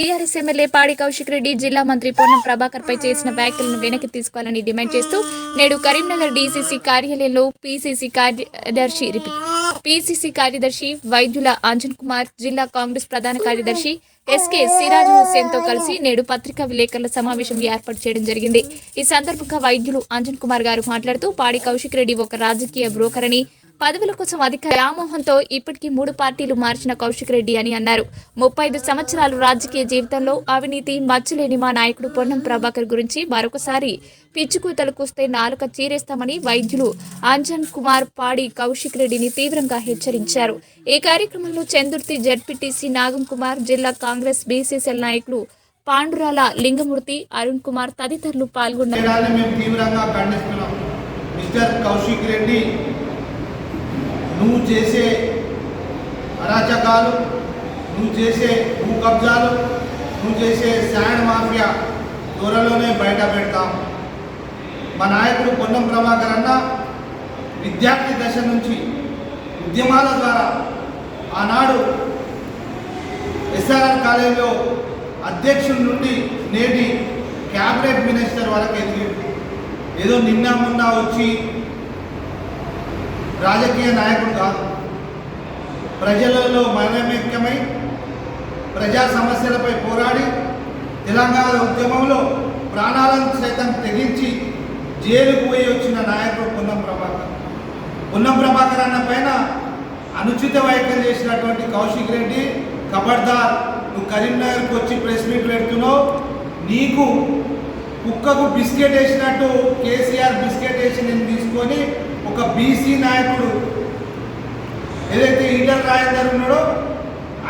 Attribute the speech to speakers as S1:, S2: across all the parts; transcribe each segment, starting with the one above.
S1: TRS MLA పాడి కౌశిక్ రెడ్డి జిల్లా మంత్రి పొన్నం ప్రభాకర్ పై చేసిన వ్యాఖ్యలను వెనక్కి తీసుకోవాలని డిమాండ్ చేస్తూ నేడు కరీంనగర్ డీసీసీ కార్యాలయంలో పీసీసీ కార్యదర్శి పీసీసీ కార్యదర్శి వైద్యుల అంజన్ కుమార్ జిల్లా కాంగ్రెస్ ప్రధాన కార్యదర్శి ఎస్కే సిరాజ్ హుస్సేన్తో కలిసి నేడు పత్రికా విలేకరుల సమావేశం ఏర్పాటు చేయడం జరిగింది. ఈ సందర్భంగా వైద్యులు అంజన్ కుమార్ గారు మాట్లాడుతూ పాడి కౌశిక్ రెడ్డి ఒక రాజకీయ బ్రోకర్ అని పదవుల కోసం అధిక వ్యామోహంతో ఇప్పటికీ మూడు పార్టీలు మార్చిన కౌశిక్ రెడ్డి అని అన్నారు. ముప్పై ఐదు సంవత్సరాలు రాజకీయ జీవితంలో అవినీతి మచ్చలేని మా నాయకుడు పొన్నం ప్రభాకర్ గురించి మరొకసారి పిచ్చుకూతలు కూస్తే నాలుక చీరేస్తామని వైద్యులు అంజన్ కుమార్ పాడి కౌశిక్ రెడ్డిని తీవ్రంగా హెచ్చరించారు. ఈ కార్యక్రమంలో చందుర్తి జడ్పీటీసీ నాగం కుమార్ జిల్లా కాంగ్రెస్ బీసీసీఎల్ నాయకులు పాండురాల లింగమూర్తి అరుణ్ కుమార్ తదితరులు పాల్గొన్నారు.
S2: మిస్టర్ కౌశిక్ రెడ్డి నువ్వు చేసే అరాచకాలు నువ్వు చేసే భూ కబ్జాలు నువ్వు చేసే శాండ్ మాఫియా త్వరలోనే బయట పెడతాం. మా నాయకుడు పొన్నం ప్రభాకర్ అన్న విద్యార్థి దశ నుంచి ఉద్యమాల ద్వారా ఆనాడు ఎస్ఆర్ఆర్ కాలేజీలో అధ్యక్షుడి నుండి నేటి క్యాబినెట్ మినిస్టర్ వరకు ఎదిగి ఏదో నిన్న మొన్న వచ్చి రాజకీయ నాయకుడు కాదు. ప్రజలలో మనమేక్యమై ప్రజా సమస్యలపై పోరాడి తెలంగాణ ఉద్యమంలో ప్రాణాలను సైతం తెగించి జైలుకు పోయి వచ్చిన నాయకుడు పున్నం ప్రభాకర్. పున్నం ప్రభాకర్ అన్న పైన అనుచిత వైఖ్యం చేసినటువంటి కౌశిక్ రెడ్డి కబడ్దార్ నువ్వు కరీంనగర్కి వచ్చి ప్రెస్ మీట్ పెడుతున్నావు నీకు కుక్కకు బిస్కెట్ వేసినట్టు కేసీఆర్ బిస్కెట్ వేసి నేను తీసుకొని ఒక బీసీ నాయకుడు ఏదైతే ఈటల రాజేందర్ ఉన్నాడో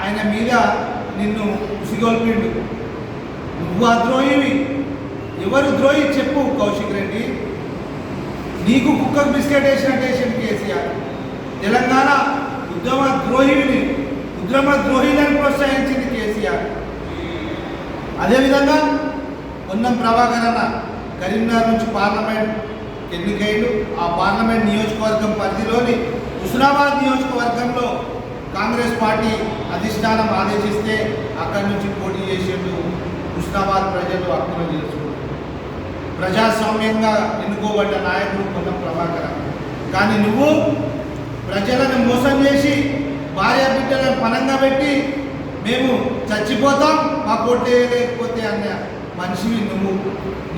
S2: ఆయన మీద నిన్ను ఉసిగొల్పిండు. నువ్వు ఆ ద్రోహివి. ఎవరు ద్రోహి చెప్పు కౌశిక్ రెడ్డి. నీకు కుక్కకు బిస్కెట్ వేసినట్టు వేసింది కేసీఆర్. తెలంగాణ ఉద్యమ ద్రోహిని ఉద్యమ ద్రోహిలను ప్రోత్సహించింది కేసీఆర్. అదేవిధంగా పొన్నం ప్రభాకర్ అన్న కరీంనగర్ నుంచి పార్లమెంట్ ఎన్నికైలు ఆ పార్లమెంట్ నియోజకవర్గం పరిధిలోని హుస్నాబాద్ నియోజకవర్గంలో కాంగ్రెస్ పార్టీ అధిష్టానం ఆదేశిస్తే అక్కడి నుంచి పోటీ చేసేట్టు హుస్నాబాద్ ప్రజలు హక్కులు చేసుకుంటారు ప్రజాస్వామ్యంగా ఎన్నుకోబడ్డ నాయకుడు పొన్నం ప్రభాకర్ కానీ నువ్వు ప్రజలను మోసం చేసి భార్య బిడ్డలను పనంగా పెట్టి మేము చచ్చిపోతాం మా కొట్టే లేకపోతే అన్న. మనిషివి నువ్వు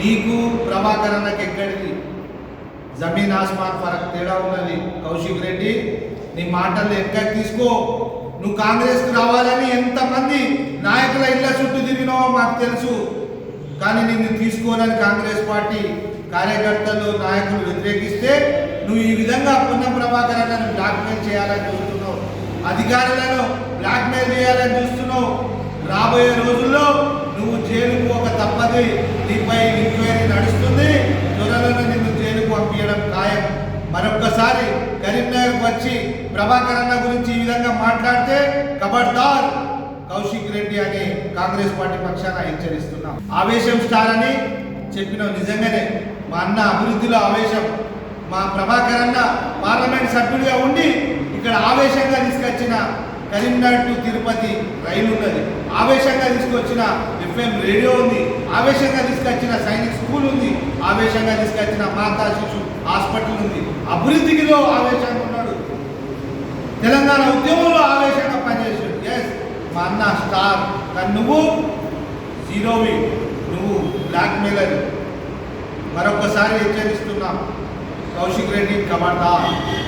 S2: నీకు ప్రభాకర్ ఎక్కడిది? జమీన్ ఆస్మాన్ ఫరక్ తేడా ఉన్నది. కౌశిక్ రెడ్డి నీ మాటలు ఎక్కడ తీసుకో? నువ్వు కాంగ్రెస్కి రావాలని ఎంతమంది నాయకుల ఇళ్ళ చుట్టూ తిరిగినావో మాకు తెలుసు. కానీ నిన్ను తీసుకోవాలని కాంగ్రెస్ పార్టీ కార్యకర్తలు నాయకులు వ్యతిరేకిస్తే నువ్వు ఈ విధంగా పున్న ప్రభాకర్ అన్నను బ్లాక్మెయిల్ చేయాలని చూస్తున్నావు. అధికారులను బ్లాక్మెయిల్ చేయాలని చూస్తున్నావు. రాబోయే రోజు ఒక తప్పది నీపై ఎంక్వైరీ నడుస్తుంది. త్వరలోనే నిన్ను జైలుకు పంపించడం ఖాయం. మరొక్కసారి కరీంనగర్ వచ్చి ప్రభాకర్ అన్న గురించి ఈ విధంగా మాట్లాడితే కబడ్దార్. కౌశిక్ రెడ్డి అని కాంగ్రెస్ పార్టీ పక్షాన హెచ్చరిస్తున్నాం. ఆవేశం స్టార్ అని చెప్పిన నిజంగానే. మా అన్న అభివృద్ధిలో ఆవేశం. మా ప్రభాకర్ అన్న పార్లమెంట్ సభ్యుడిగా ఉండి ఇక్కడ ఆవేశంగా తీసుకొచ్చిన కరీంనగర్ టు తిరుపతి రైలు ఉన్నది. ఆవేశంగా తీసుకొచ్చిన ఎఫ్ఎం రేడియో ఉంది. ఆవేశంగా తీసుకొచ్చిన సైనిక్ స్కూల్ ఉంది. ఆవేశంగా తీసుకొచ్చిన మాతా శిశు హాస్పిటల్ ఉంది. అభివృద్ధికిలో ఆవేశంగా ఉన్నాడు. తెలంగాణ ఉద్యమంలో ఆవేశంగా పనిచేసాడు ఎస్ మా అన్న స్టార్. కానీ నువ్వు జీరోవి. నువ్వు బ్లాక్ మెయిలర్ మరొకసారి హెచ్చరిస్తున్నాం. కౌశిక్ రెడ్డి కమాండా